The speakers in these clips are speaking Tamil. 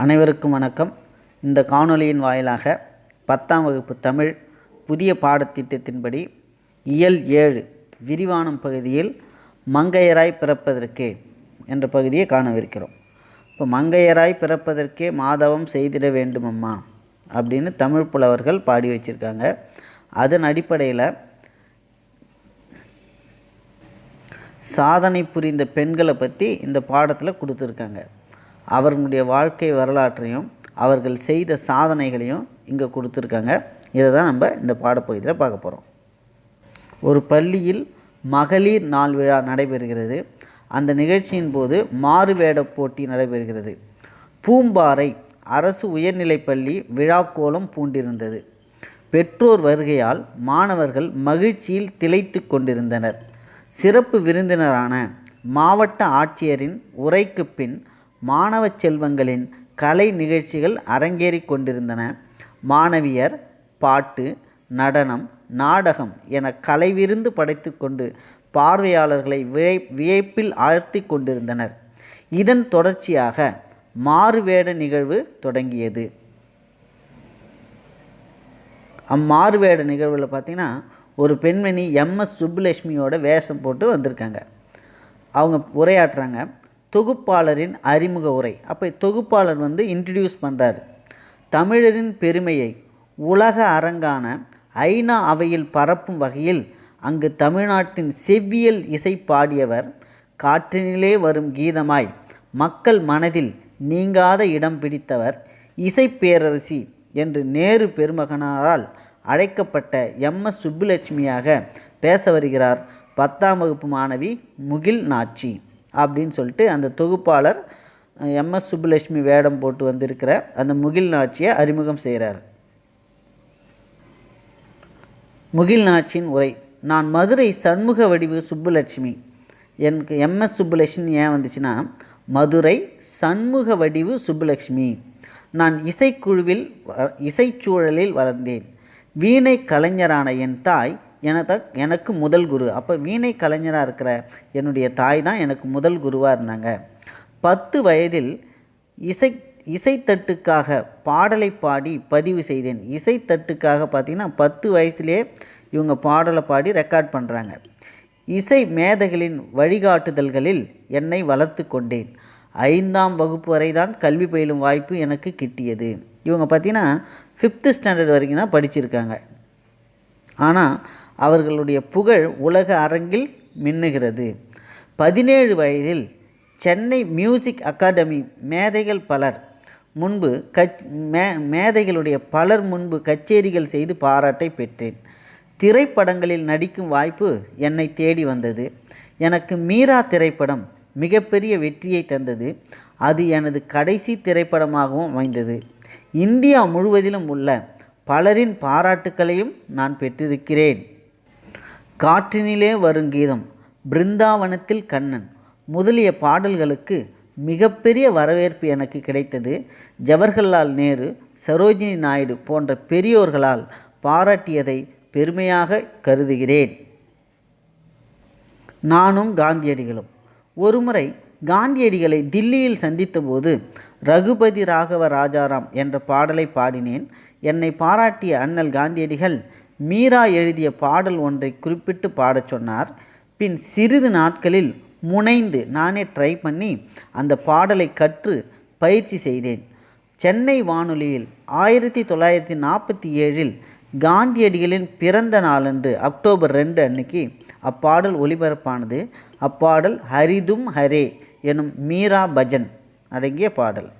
அனைவருக்கும் வணக்கம். இந்த காணொலியின் வாயிலாக பத்தாம் வகுப்பு தமிழ் புதிய பாடத்திட்டத்தின்படி இயல் ஏழு விரிவானம் பகுதியில் மங்கையராய் பிறப்பதற்கே என்ற பகுதியை காணவிருக்கிறோம். இப்போ மங்கையராய் பிறப்பதற்கே மாதவம் செய்திட வேண்டுமம்மா அப்படின்னு தமிழ் புலவர்கள் பாடி வச்சுருக்காங்க. அதன் அடிப்படையில் சாதனை புரிந்த பெண்களை பற்றி இந்த பாடத்தில் கொடுத்துருக்காங்க. அவர்களுடைய வாழ்க்கை வரலாற்றையும் அவர்கள் செய்த சாதனைகளையும் இங்கே கொடுத்துருக்காங்க. இதை தான் நம்ம இந்த பாடப்பகுதியில் பார்க்க போகிறோம் ஒரு பள்ளியில் மகளிர் நாள் விழா நடைபெறுகிறது. அந்த நிகழ்ச்சியின் போது மாறுவேட போட்டி நடைபெறுகிறது. பூம்பாறை அரசு உயர்நிலைப்பள்ளி விழாக்கோலம் பூண்டிருந்தது. பெற்றோர் வருகையால் மாணவர்கள் மகிழ்ச்சியில் திளைத்து கொண்டிருந்தனர். சிறப்பு விருந்தினரான மாவட்ட ஆட்சியரின் உரைக்கு பின் மாணவ செல்வங்களின் கலை நிகழ்ச்சிகள் அரங்கேறிக் கொண்டிருந்தன. மாணவியர் பாட்டு நடனம் நாடகம் என கலைவிருந்து படைத்து கொண்டு பார்வையாளர்களை விழை வியப்பில் ஆழ்த்தி கொண்டிருந்தனர். இதன் தொடர்ச்சியாக மாறுவேட நிகழ்வு தொடங்கியது. அம்மாறுவேட நிகழ்வில் பார்த்திங்கன்னா ஒரு பெண்மணி எம்எஸ் சுப்புலட்சுமியோட வேஷம் போட்டு வந்திருக்காங்க. அவங்க உரையாற்றுறாங்க தொகுப்பாளரின் அறிமுக உரை. அப்போ தொகுப்பாளர் வந்து இன்ட்ரடியூஸ் பண்ணுறார் தமிழரின் பெருமையை உலக அரங்கான ஐநா அவையில் பரப்பும் வகையில் அங்கு தமிழ்நாட்டின் செவ்வியல் இசை பாடியவர் காற்றினிலே வரும் கீதமாய் மக்கள் மனதில் நீங்காத இடம் பிடித்தவர் இசை பேரரசி என்று நேரு பெருமகனாரால் அழைக்கப்பட்ட எம். எஸ். சுப்புலட்சுமியாக பேச வருகிறார் பத்தாம் வகுப்பு மாணவி முகில் நாச்சி. அப்படின்னு சொல்லிட்டு அந்த தொகுப்பாளர் எம்எஸ் சுப்புலட்சுமி வேடம் போட்டு வந்திருக்கிற அந்த முகில் நாட்சியை அறிமுகம் செய்கிறார். முகில் நாட்சியின் உரை நான் மதுரை சண்முக வடிவு சுப்புலட்சுமி. எனக்கு எம்எஸ் சுப்புலட்சுமி ஏன் வந்துச்சுன்னா மதுரை சண்முக வடிவு சுப்புலட்சுமி. நான் இசைக்குழுவில் இசைச்சூழலில் வளர்ந்தேன். வீணை கலைஞரான என் தாய் எனத எனக்கு முதல் குரு. அப்போ வீணை கலைஞராக இருக்கிற என்னுடைய தாய் தான் எனக்கு முதல் குருவாக இருந்தாங்க. பத்து வயதில் இசை இசைத்தட்டுக்காக பாடலை பாடி பதிவு செய்தேன். இசைத்தட்டுக்காக பார்த்திங்கன்னா பத்து வயசுலேயே இவங்க பாடலை பாடி ரெக்கார்ட் பண்ணுறாங்க இசை மேதைகளின் வழிகாட்டுதல்களில் என்னை வளர்த்து கொண்டேன். ஐந்தாம் வகுப்பு வரை தான் கல்வி பயிலும் வாய்ப்பு எனக்கு கிட்டியது. இவங்க பார்த்திங்கன்னா ஃபிஃப்த்து ஸ்டாண்டர்ட் வரைக்கும் தான் படிச்சிருக்காங்க. ஆனால் அவர்களுடைய புகழ் உலக அரங்கில் மின்னுகிறது. பதினேழு வயதில் சென்னை மியூசிக் அகாடமி மேதைகள் பலர் முன்பு கச் மே மேதைகளுடைய பலர் முன்பு கச்சேரிகள் செய்து பாராட்டை பெற்றேன். திரைப்படங்களில் நடிக்கும் வாய்ப்பு என்னை தேடி வந்தது. எனக்கு மீரா திரைப்படம் மிகப்பெரிய வெற்றியை தந்தது. அது எனது கடைசி திரைப்படமாகவும் அமைந்தது. இந்தியா முழுவதிலும் உள்ள பலரின் பாராட்டுக்களையும் நான் பெற்றிருக்கிறேன். காற்றினிலே வருங்கீதம் பிருந்தாவனத்தில் கண்ணன் முதலிய பாடல்களுக்கு மிகப்பெரிய வரவேற்பு எனக்கு கிடைத்தது. ஜவஹர்லால் நேரு சரோஜினி நாயுடு போன்ற பெரியோர்களால் பாராட்டியதை பெருமையாக கருதுகிறேன். நானும் காந்தியடிகளும். ஒருமுறை காந்தியடிகளை தில்லியில் சந்தித்தபோது ரகுபதி ராகவ ராஜாராம் என்ற பாடலை பாடினேன். என்னை பாராட்டிய அண்ணல் காந்தியடிகள் மீரா எழுதிய பாடல் ஒன்றை குறிப்பிட்டு பாடச் சொன்னார். பின் சிறிது நாட்களில் முனைந்து நானே ட்ரை பண்ணி அந்த பாடலை கற்று பயிற்சி செய்தேன். சென்னை வானொலியில் ஆயிரத்தி தொள்ளாயிரத்தி நாற்பத்தி ஏழில் காந்தியடிகளின் பிறந்த நாளன்று அக்டோபர் ரெண்டு அன்னைக்கு அப்பாடல் ஒளிபரப்பானது அப்பாடல் ஹரிதும் ஹரே எனும் மீரா பஜன் அடங்கிய பாடல்.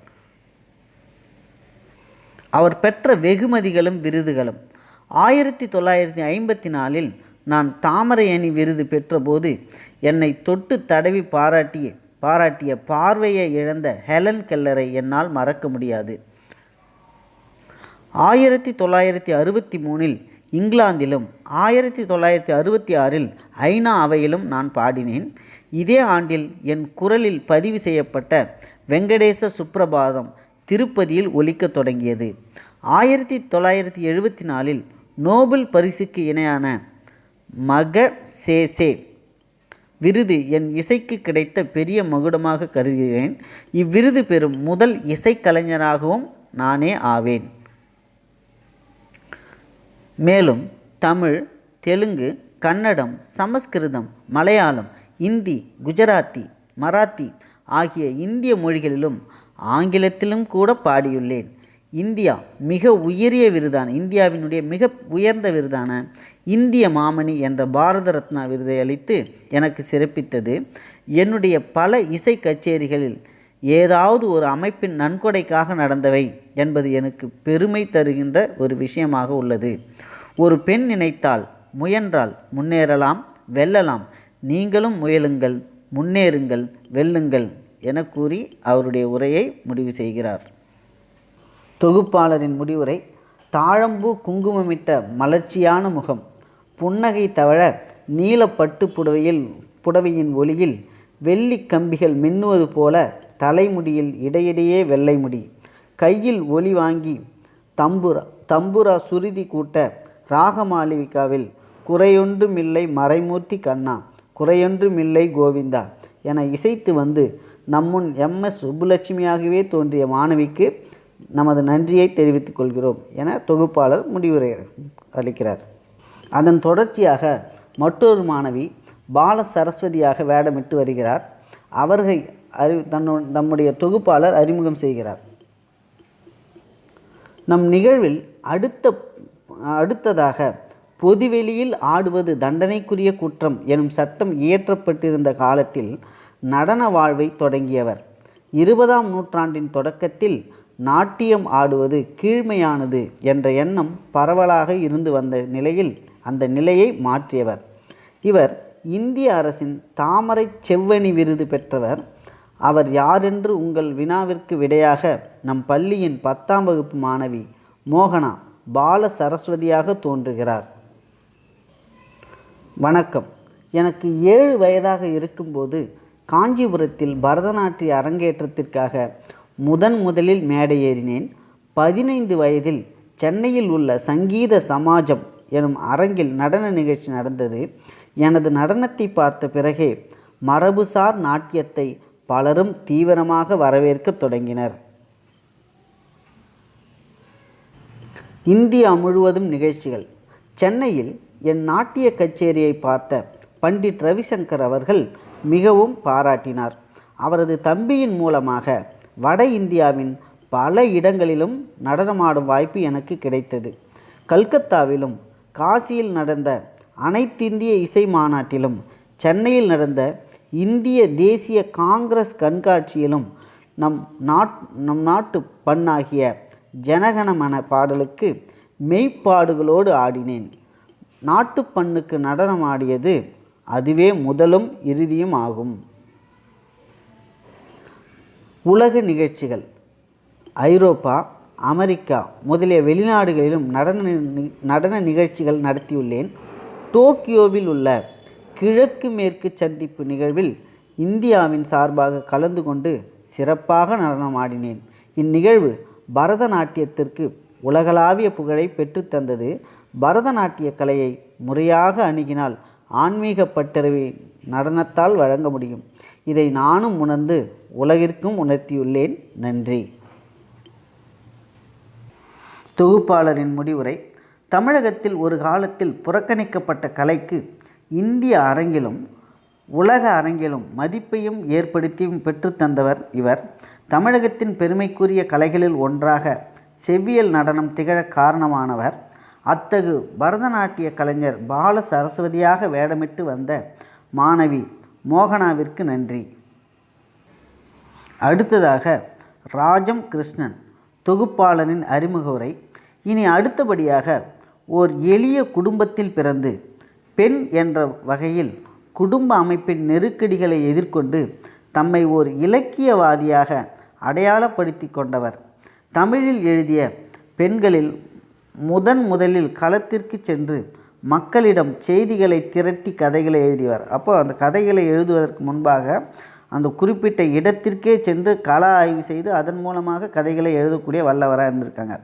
அவர் பெற்ற வெகுமதிகளும் விருதுகளும் ஆயிரத்தி தொள்ளாயிரத்தி ஐம்பத்தி நாலில் நான் தாமரை அணி விருது பெற்றபோது என்னை தொட்டு தடவி பாராட்டிய பாராட்டிய பார்வையை இழந்த ஹெலன் கெல்லரை என்னால் மறக்க முடியாது. ஆயிரத்தி தொள்ளாயிரத்தி அறுபத்தி மூணில் இங்கிலாந்திலும் ஆயிரத்தி தொள்ளாயிரத்தி அறுபத்தி ஆறில் ஐநா அவையிலும் நான் பாடினேன். இதே ஆண்டில் என் குரலில் பதிவு செய்யப்பட்ட வெங்கடேச சுப்ரபாதம் திருப்பதியில் ஒலிக்கத் தொடங்கியது. ஆயிரத்தி தொள்ளாயிரத்தி எழுபத்தி நாலில் நோபல் பரிசுக்கு இணையான மக சேசே விருது என் இசைக்கு கிடைத்த பெரிய மகுடமாக கருதுகிறேன். இவ்விருது பெறும் முதல் இசைக்கலைஞராகவும் நானே ஆவேன். மேலும் தமிழ் தெலுங்கு கன்னடம் சமஸ்கிருதம் மலையாளம் இந்தி குஜராத்தி மராத்தி ஆகிய இந்திய மொழிகளிலும் ஆங்கிலத்திலும் கூட பாடியுள்ளேன். இந்தியா மிக உயரிய விருதான இந்தியாவினுடைய மிக உயர்ந்த விருதான இந்திய மாமணி என்ற பாரத ரத்னா விருதை அளித்து எனக்கு சிறப்பித்தது. என்னுடைய பல இசை கச்சேரிகளில் ஏதாவது ஒரு அமைப்பின் நன்கொடைக்காக நடந்தவை என்பது எனக்கு பெருமை தருகின்ற ஒரு விஷயமாக உள்ளது. ஒரு பெண் நினைத்தால் முயன்றால் முன்னேறலாம் வெல்லலாம். நீங்களும் முயலுங்கள் முன்னேறுங்கள் வெல்லுங்கள் என கூறி அவருடைய உரையை முடிவு செய்கிறார். தொகுப்பாளரின் முடிவுரை தாழம்பூ குங்குமமிட்ட மலர்ச்சியான முகம் புன்னகை தவழ நீலப்பட்டு புடவையில் புடவையின் ஒளியில் வெள்ளி கம்பிகள் மின்னுவது போல தலைமுடியில் இடையிடையே வெள்ளை முடி கையில் ஒளி வாங்கி தம்புரா தம்புரா சுருதி கூட்ட ராகமாலிவிகாவில் குறையொன்றுமில்லை மறைமூர்த்தி கண்ணா குறையொன்றுமில்லை கோவிந்தா என இசைத்து வந்து நம்முன் எம்எஸ் சுப்புலட்சுமியாகவே தோன்றிய மாணவிக்கு நமது நன்றியை தெரிவித்துக் கொள்கிறோம் என தொகுப்பாளர் முடிவுரை அளிக்கிறார். அதன் தொடர்ச்சியாக மற்றொரு மாணவி பால சரஸ்வதியாக வேடமிட்டு வருகிறார். அவர்கள் அறி தன்னு நம்முடைய தொகுப்பாளர் அறிமுகம் செய்கிறார். நம் நிகழ்வில் அடுத்த அடுத்ததாக பொதுவெளியில் ஆடுவது தண்டனைக்குரிய குற்றம் எனும் சட்டம் இயற்றப்பட்டிருந்த காலத்தில் நடன வாழ்வை தொடங்கியவர். இருபதாம் நூற்றாண்டின் தொடக்கத்தில் நாட்டியம் ஆடுவது கீழ்மையானது என்ற எண்ணம் பரவலாக இருந்து வந்த நிலையில் அந்த நிலையை மாற்றியவர். இவர் இந்திய அரசின் தாமரை செவ்வணி விருது பெற்றவர். அவர் யாரென்று உங்கள் வினாவிற்கு விடையாக நம் பள்ளியின் பத்தாம் வகுப்பு மாணவி மோகனா பால சரஸ்வதியாக தோன்றுகிறார். வணக்கம். எனக்கு ஏழு வயதாக இருக்கும்போது காஞ்சிபுரத்தில் பரதநாட்டிய அரங்கேற்றத்திற்காக முதன் முதலில் மேடை ஏறினேன் பதினைந்து வயதில் சென்னையில் உள்ள சங்கீத சமாஜம் எனும் அரங்கில் நடன நிகழ்ச்சி நடந்தது. எனது நடனத்தை பார்த்த பிறகே மரபுசார் நாட்டியத்தை பலரும் தீவிரமாக வரவேற்கத் தொடங்கினர். இந்தியா முழுவதும் நிகழ்ச்சிகள். சென்னையில் என் நாட்டிய கச்சேரியை பார்த்த பண்டிட் ரவிசங்கர் அவர்கள் மிகவும் பாராட்டினார். அவரது தம்பியின் மூலமாக வட இந்தியாவின் பல இடங்களிலும் நடனமாடும் வாய்ப்பு எனக்கு கிடைத்தது. கல்கத்தாவிலும் காசியில் நடந்த அனைத்திந்திய இசை மாநாட்டிலும் சென்னையில் நடந்த இந்திய தேசிய காங்கிரஸ் கண்காட்சியிலும் நம் நாட் நம் நாட்டு பண்ணாகிய ஜனகணமன பாடலுக்கு மெய்ப்பாடுகளோடு ஆடினேன். நாட்டுப்பண்ணுக்கு நடனம் ஆடியது அதுவே முதலும் இறுதியும் ஆகும். உலக நிகழ்ச்சிகள். ஐரோப்பா அமெரிக்கா முதலிய வெளிநாடுகளிலும் நடன நி- நடன நிகழ்ச்சிகள் நடத்தியுள்ளேன். டோக்கியோவில் உள்ள கிழக்கு மேற்கு சந்திப்பு நிகழ்வில் இந்தியாவின் சார்பாக கலந்து கொண்டு சிறப்பாக நடனமாடினேன் இந்நிகழ்வு பரதநாட்டியத்திற்கு உலகளாவிய புகழை பெற்றுத்தந்தது பரதநாட்டிய கலையை முறையாக அணுகினால் ஆன்மீக பட்டறிவை நடனத்தால் வழங்க முடியும். இதை நானும் உணர்ந்து உலகிற்கும் உணர்த்தியுள்ளேன். நன்றி. தொகுப்பாளரின் முடிவுரை. தமிழகத்தில் ஒரு காலத்தில் புறக்கணிக்கப்பட்ட கலைக்கு இந்திய அரங்கிலும் உலக அரங்கிலும் மதிப்பையும் ஏற்படுத்தியும் பெற்றுத்தந்தவர் இவர். தமிழகத்தின் பெருமைக்குரிய கலைகளில் ஒன்றாக செவ்வியல் நடனம் திகழ காரணமானவர். அத்தகு பரதநாட்டிய கலைஞர் பால சரஸ்வதியாக வேடமிட்டு வந்த மாணவி மோகனாவிற்கு நன்றி. அடுத்ததாக ராஜம் கிருஷ்ணன் தொகுப்பாளனின் அறிமுக உரை இனி அடுத்தபடியாக ஓர் எளிய குடும்பத்தில் பிறந்து பெண் என்ற வகையில் குடும்ப அமைப்பின் நெருக்கடிகளை எதிர்கொண்டு தம்மை ஓர் இலக்கியவாதியாக அடையாளப்படுத்தி கொண்டவர். தமிழில் எழுதிய பெண்களில் முதன் முதலில் களத்திற்கு சென்று மக்களிடம் செய்திகளை திரட்டி கதைகளை எழுதியவர் அப்போ அந்த கதைகளை எழுதுவதற்கு முன்பாக அந்த குறிப்பிட்ட இடத்திற்கே சென்று கள ஆய்வு செய்து அதன் மூலமாக கதைகளை எழுதக்கூடிய வல்லவராக இருந்திருக்காங்க.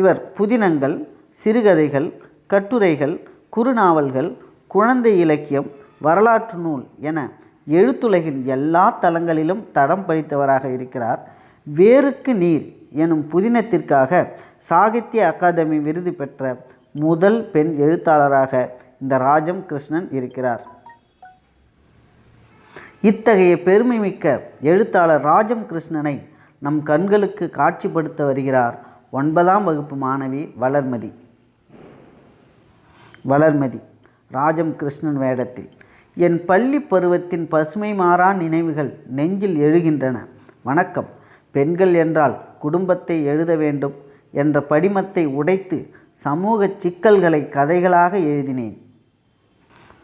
இவர் புதினங்கள் சிறுகதைகள் கட்டுரைகள் குறுநாவல்கள் குழந்தை இலக்கியம் வரலாற்று நூல் என எழுத்துலகின் எல்லா தளங்களிலும் தடம் படித்தவராக இருக்கிறார். வேருக்கு நீர் எனும் புதினத்திற்காக சாகித்ய அகாதமி விருது பெற்ற முதல் பெண் எழுத்தாளராக இந்த ராஜம் கிருஷ்ணன் இருக்கிறார். இத்தகைய பெருமைமிக்க எழுத்தாளர் ராஜம் கிருஷ்ணனை நம் கண்களுக்கு காட்சிப்படுத்த வருகிறார் ஒன்பதாம் வகுப்பு மாணவி வளர்மதி. வளர்மதி ராஜம் கிருஷ்ணன் வேடத்தில். என் பள்ளி பருவத்தின் பசுமை மாறா நினைவுகள் நெஞ்சில் எழுகின்றன. வணக்கம். பெண்கள் என்றால் குடும்பத்தை எழுத வேண்டும் என்ற படிமத்தை உடைத்து சமூக சிக்கல்களை கதைகளாக எழுதினேன்.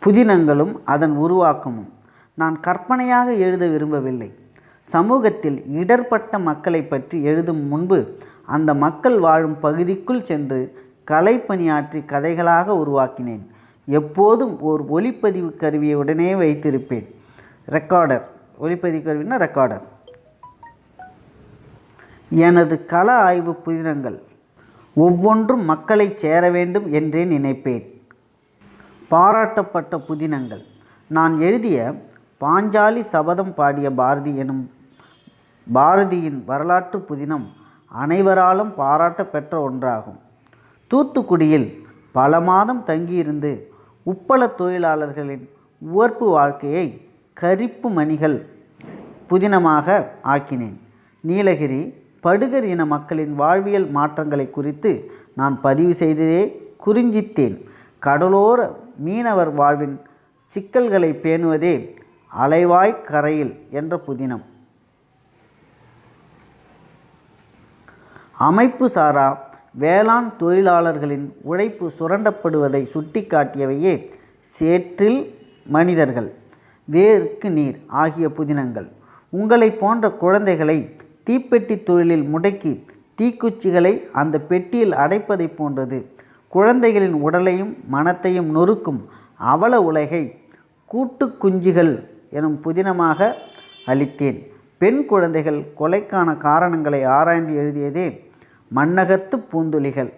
புதினங்களும் அதன் உருவாக்கமும். நான் கற்பனையாக எழுத விரும்பவில்லை. சமூகத்தில் இடர்பட்ட மக்களை பற்றி எழுதும் முன்பு அந்த மக்கள் வாழும் பகுதிக்குள் சென்று கலைப்பணியாற்றி கதைகளாக உருவாக்கினேன். எப்போதும் ஒரு ஒளிப்பதிவு கருவியை உடனே வைத்திருப்பேன். ரெக்கார்டர். ஒளிப்பதிவு கருவினா ரெக்கார்டர். எனது கள ஆய்வு புதினங்கள். ஒவ்வொன்றும் மக்களை சேர வேண்டும் என்றே நினைப்பேன். பாராட்டப்பட்ட புதினங்கள். நான் எழுதிய பாஞ்சாலி சபதம் பாடிய பாரதி எனும் பாரதியின் வரலாற்று புதினம் அனைவராலும் பாராட்டப்பெற்ற ஒன்றாகும். தூத்துக்குடியில் பல மாதம் தங்கியிருந்து உப்பள தொழிலாளர்களின் உவர்ப்பு வாழ்க்கையை கரிப்பு மணிகள் புதினமாக ஆக்கினேன். நீலகிரி படுகர் இன மக்களின் வாழ்வியல் மாற்றங்களை குறித்து நான் பதிவு செய்ததே குறிஞ்சித்தேன். கடலோர மீனவர் வாழ்வின் சிக்கல்களை பேணுவதே அலைவாய் கரையில் என்ற புதினம். அமைப்பு சாரா வேளாண் தொழிலாளர்களின் உழைப்பு சுரண்டப்படுவதை சுட்டிக்காட்டியவையே சேற்றில் மனிதர்கள் வேருக்கு நீர் ஆகிய புதினங்கள். உங்களை போன்ற குழந்தைகளை தீப்பெட்டி தொழிலில் முடக்கி தீக்குச்சிகளை அந்த பெட்டியில் அடைப்பதை போன்றது. குழந்தைகளின் உடலையும் மனத்தையும் நொறுக்கும் அவல உலகை கூட்டு குஞ்சுகள் எனும் புதினமாக அளித்தேன். பெண் குழந்தைகள் கொலைக்கான காரணங்களை ஆராய்ந்து எழுதியதே மண்ணகத்து பூந்துளிகள்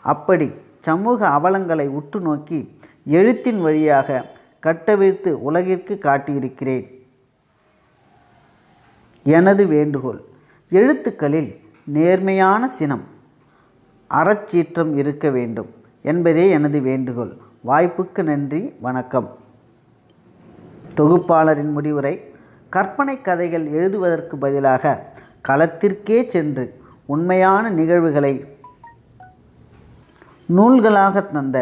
அப்படி சமூக அவலங்களை உற்று நோக்கி எழுத்தின் வழியாக கட்டவிழ்த்து உலகிற்கு காட்டியிருக்கிறேன். எனது வேண்டுகோள் எழுத்துக்களில் நேர்மையான சினம் அறச்சீற்றம் இருக்க வேண்டும் என்பதே எனது வேண்டுகோள். வாய்ப்புக்கு நன்றி வணக்கம். தொகுப்பாளரின் முடிவுரை கற்பனை கதைகள் எழுதுவதற்கு பதிலாக களத்திற்கே சென்று உண்மையான நிகழ்வுகளை நூல்களாக தந்த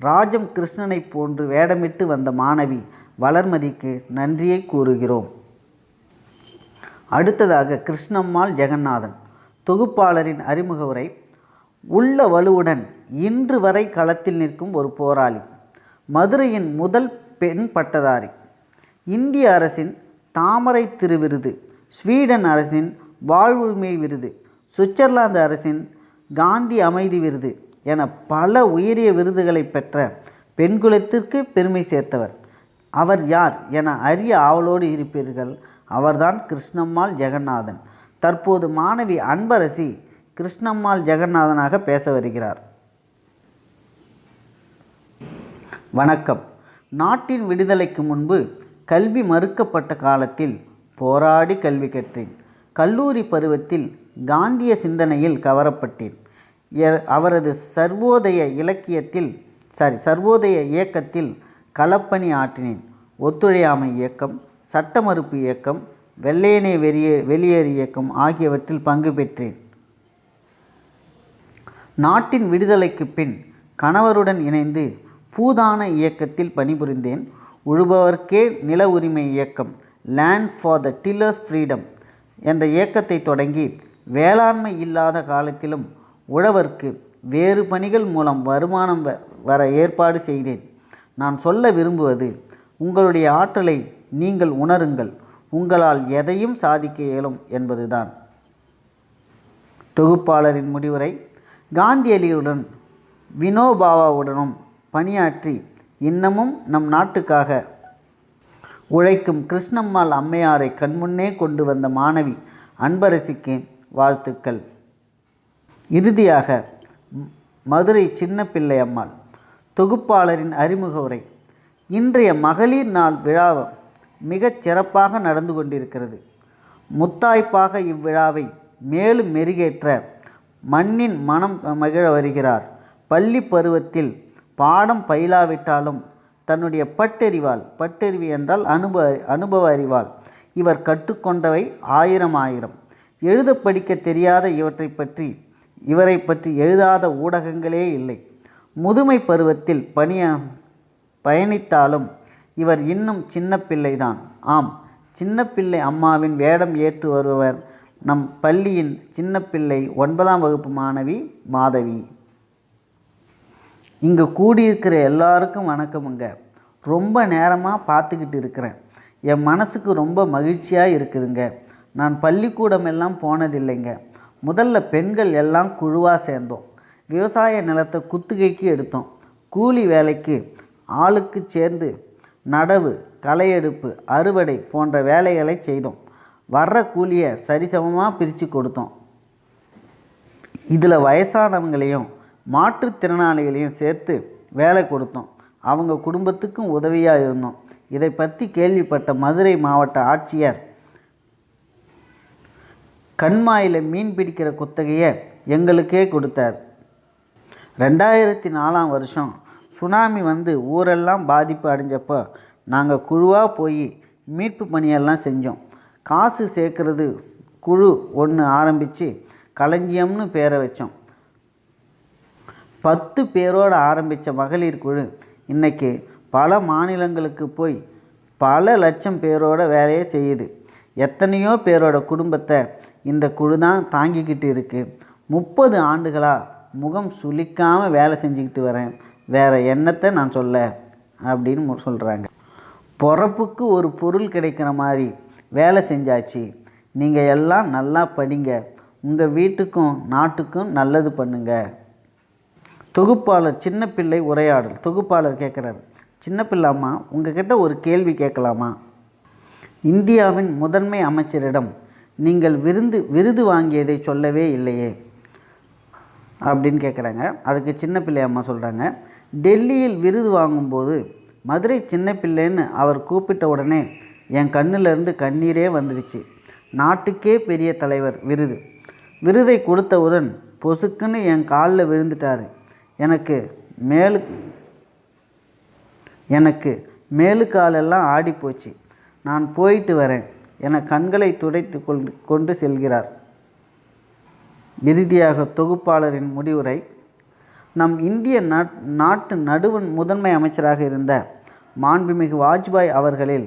ராஜம் கிருஷ்ணனைப் போன்று வேடமிட்டு வந்த மாணவி வளர்மதிக்கு நன்றியை கூறுகிறோம். அடுத்ததாக கிருஷ்ணம்மாள் ஜெகநாதன் தொகுப்பாளரின் அறிமுக உரை உள்ள வலுவுடன் இன்று வரை களத்தில் நிற்கும் ஒரு போராளி மதுரையின் முதல் பெண் பட்டதாரி. இந்திய அரசின் தாமரை திருவிருது ஸ்வீடன் அரசின் வாழ்வுரிமை விருது சுவிட்சர்லாந்து அரசின் காந்தி அமைதி விருது என பல உயரிய விருதுகளை பெற்ற பெண்குலத்திற்கு பெருமை சேர்த்தவர். அவர் யார் என அரிய ஆவலோடு இருப்பீர்கள் அவர்தான் கிருஷ்ணம்மாள் ஜெகநாதன். தற்போது மாணவி அன்பரசி கிருஷ்ணம்மாள் ஜெகநாதனாக பேச வருகிறார். வணக்கம். நாட்டின் விடுதலைக்கு முன்பு கல்வி மறுக்கப்பட்ட காலத்தில் போராடி கல்வி கற்றேன். கல்லூரி பருவத்தில் காந்திய சிந்தனையில் கவரப்பட்டேன். எ- அவரது சர்வோதய இலக்கியத்தில் சாரி சர்வோதய இயக்கத்தில் களப்பணி ஆற்றினேன். ஒத்துழையாமை இயக்கம் சட்ட மறுப்பு இயக்கம் வெள்ளையனே வெளியே வெளியேறு இயக்கம் ஆகியவற்றில் பங்கு பெற்றேன். நாட்டின் விடுதலைக்கு பின் கணவருடன் இணைந்து பூதான இயக்கத்தில் பணிபுரிந்தேன். உழுபவர்க்கே நில உரிமை இயக்கம் land for the tillers freedom என்ற இயக்கத்தை தொடங்கி வேளாண்மை இல்லாத காலத்திலும் உழவர்க்கு வேறு பணிகள் மூலம் வருமானம் வ- வர ஏற்பாடு செய்தேன். நான் சொல்ல விரும்புவது உங்களுடைய ஆற்றலை நீங்கள் உணருங்கள் உங்களால் எதையும் சாதிக்க இயலும் என்பதுதான். தொகுப்பாளரின் முடிவுரை காந்தியடியுடன் வினோபாவாவுடனும் பணியாற்றி இன்னமும் நம் நாட்டுக்காக உழைக்கும் கிருஷ்ணம்மாள் அம்மையாரை கண்முன்னே கொண்டு வந்த மாணவி அன்பரசிக்கு வாழ்த்துக்கள். இறுதியாக மதுரை சின்ன பிள்ளை அம்மாள் தொகுப்பாளரின் அறிமுக உரை இன்றைய மகளிர் நாள் விழாவை மிகச் சிறப்பாக நடந்து கொண்டிருக்கிறது. முத்தாய்ப்பாக இவ்விழாவை மேலும் மெருகேற்ற மண்ணின் மனம் மகிழ வருகிறார். பள்ளி பருவத்தில் பாடம் பயிலாவிட்டாலும் தன்னுடைய பட்டறிவால் பட்டறிவு என்றால் அனுபவ அனுபவ அறிவால் இவர் கற்றுக்கொண்டவை ஆயிரம் ஆயிரம். எழுத படிக்க தெரியாத இவற்றை பற்றி இவரை பற்றி எழுதாத ஊடகங்களே இல்லை. முதுமை பருவத்தில் பணிய பயணித்தாலும் இவர் இன்னும் சின்ன பிள்ளைதான். ஆம் சின்ன பிள்ளை அம்மாவின் வேடம் ஏற்று வருபவர் நம் பள்ளியின் சின்ன பிள்ளை ஒன்பதாம் வகுப்பு மாணவி மாதவி. இங்கே கூடியிருக்கிற எல்லாருக்கும் வணக்கமுங்க. ரொம்ப நேரமாக பார்த்துக்கிட்டு இருக்கிறேன். என் மனசுக்கு ரொம்ப மகிழ்ச்சியாக இருக்குதுங்க. நான் பள்ளிக்கூடம் எல்லாம் போனதில்லைங்க. முதல்ல பெண்கள் எல்லாம் குழுவாக சேர்ந்தோம். விவசாய நிலத்தை குத்துகைக்கு எடுத்தோம். கூலி வேலைக்கு ஆளுக்கு சேர்ந்து நடவு களையெடுப்பு அறுவடை போன்ற வேலைகளை செய்தோம். வர்ற கூலியை சரிசமமாக பிரித்து கொடுத்தோம். இதில் வயசானவங்களையும் மாற்றுத்திறனாளிகளையும் சேர்த்து வேலை கொடுத்தோம். அவங்க குடும்பத்துக்கும் உதவியாக இருந்தோம். இதை பற்றி கேள்விப்பட்ட மதுரை மாவட்ட ஆட்சியர் கண்மாயில் மீன் பிடிக்கிற குத்தகையை எங்களுக்கே கொடுத்தார். ரெண்டாயிரத்தி நாலாம் வருஷம் சுனாமி வந்து ஊரெல்லாம் பாதிப்பு அடைஞ்சப்போ நாங்கள் குழுவாக போய் மீட்பு பணியெல்லாம் செஞ்சோம். காசு சேர்க்கறது குழு ஒன்று ஆரம்பித்து களஞ்சியம்னு பேரை வச்சோம். பத்து பேரோடு ஆரம்பித்த மகளிர் குழு இன்றைக்கி பல மாநிலங்களுக்கு போய் பல லட்சம் பேரோட வேலையை செய்யுது. எத்தனையோ பேரோட குடும்பத்தை இந்த குழு தான் தாங்கிக்கிட்டு இருக்குது முப்பது ஆண்டுகளாக முகம் சுளிக்காமல் வேலை செஞ்சுக்கிட்டு வரேன். வேறு என்னத்தை நான் சொல்ல? அப்படின்னு சொல்கிறாங்க பிறப்புக்கு ஒரு பொருள் கிடைக்கிற மாதிரி வேலை செஞ்சாச்சு. நீங்கள் எல்லாம் நல்லா படிங்க. உங்கள் வீட்டுக்கும் நாட்டுக்கும் நல்லது பண்ணுங்கள் தொகுப்பாளர் சின்ன பிள்ளை உரையாடல் தொகுப்பாளர் கேட்குறாரு சின்ன பிள்ளைம்மா உங்ககிட்ட ஒரு கேள்வி கேட்கலாமா? இந்தியாவின் முதன்மை அமைச்சரிடம் நீங்கள் விருந்து விருது வாங்கியதை சொல்லவே இல்லையே அப்படின்னு கேட்குறாங்க. அதுக்கு சின்ன பிள்ளை அம்மா சொல்கிறாங்க டெல்லியில் விருது வாங்கும்போது மதுரை சின்ன பிள்ளைன்னு அவர் கூப்பிட்ட உடனே என் கண்ணிலிருந்து கண்ணீரே வந்துடுச்சு நாட்டுக்கே பெரிய தலைவர் விருது. விருதை கொடுத்தவுடன் பொசுக்குன்னு என் காலில் விழுந்துட்டார். எனக்கு மேலு எனக்கு மேலு காலெல்லாம் ஆடி போச்சு நான் போயிட்டு வரேன். என கண்களை துடைத்து கொண்டு கொண்டு செல்கிறார். இறுதியாக தொகுப்பாளரின் முடிவுரை நம் இந்திய நாட்டு நடுவன் முதன்மை அமைச்சராக இருந்த மாண்புமிகு வாஜ்பாய் அவர்களில்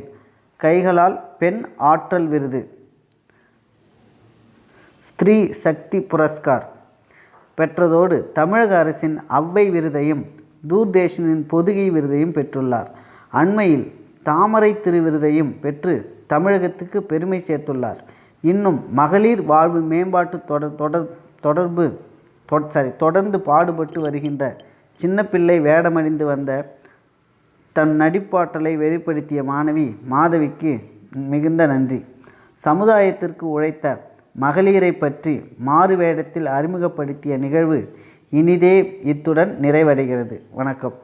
கைகளால் பெண் ஆற்றல் விருது. ஸ்திரீ சக்தி புரஸ்கார். பெற்றதோடு தமிழக அரசின் அவ்வை விருதையும் தூர்தேஷனின் பொதுகை விருதையும் பெற்றுள்ளார். அண்மையில் தாமரை திருவிருதையும் பெற்று தமிழகத்துக்கு பெருமை சேர்த்துள்ளார். இன்னும் மகளிர் வாழ்வு மேம்பாட்டு தொடர் தொடர் தொடர்பு சாரி தொடர்ந்து பாடுபட்டு வருகின்ற சின்ன பிள்ளை வேடமணிந்து வந்த தன் நடிப்பாற்றலை வெளிப்படுத்திய மாணவி மாதவிக்கு மிகுந்த நன்றி. சமுதாயத்திற்கு உழைத்த மகளிரை பற்றி மாறு வேடத்தில் அறிமுகப்படுத்திய நிகழ்வு இனிதே இத்துடன் நிறைவடைகிறது. வணக்கம்.